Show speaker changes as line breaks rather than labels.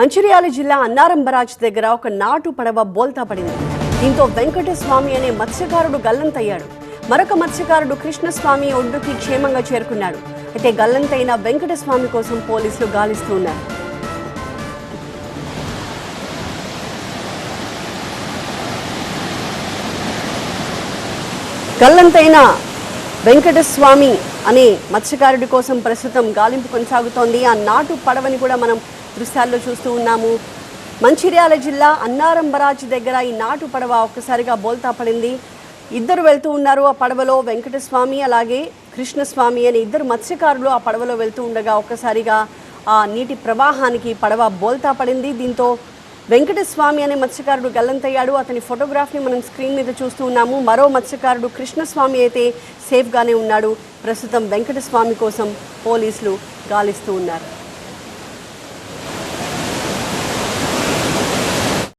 మంచిర్యాల జిల్లా అన్నారం బరాజ్ దగ్గర ఒక నాటు పడవ బోల్తా పడింది. దీంతో వెంకటస్వామి అనే మత్స్యకారుడు గల్లంతయ్యాడు. మరొక మత్స్యకారుడు కృష్ణస్వామి ఒడ్డుకి క్షేమంగా చేరుకున్నాడు. అయితే గల్లంతైన వెంకటస్వామి కోసం పోలీసులు గాలిస్తూ ఉన్నారు. గల్లంతైన వెంకటస్వామి అనే మత్స్యకారుడి కోసం ప్రస్తుతం గాలింపు కొనసాగుతోంది. ఆ నాటు పడవని కూడా మనం దృశ్యాల్లో చూస్తూ ఉన్నాము. మంచిర్యాల జిల్లా అన్నారం బరాజ్ దగ్గర ఈ నాటు పడవ ఒక్కసారిగా బోల్తా పడింది. ఇద్దరు వెళ్తూ ఉన్నారు. ఆ పడవలో వెంకటస్వామి అలాగే కృష్ణస్వామి అనే ఇద్దరు మత్స్యకారులు ఆ పడవలో వెళ్తూ ఉండగా ఒక్కసారిగా ఆ నీటి ప్రవాహానికి పడవ బోల్తా పడింది. దీంతో వెంకటస్వామి అనే మత్స్యకారుడు గల్లంతయ్యాడు. అతని ఫోటోగ్రాఫ్ని మనం స్క్రీన్ మీద చూస్తూ ఉన్నాము. మరో మత్స్యకారుడు కృష్ణస్వామి అయితే సేఫ్గానే ఉన్నాడు. ప్రస్తుతం వెంకటస్వామి కోసం పోలీసులు గాలిస్తూ ఉన్నారు.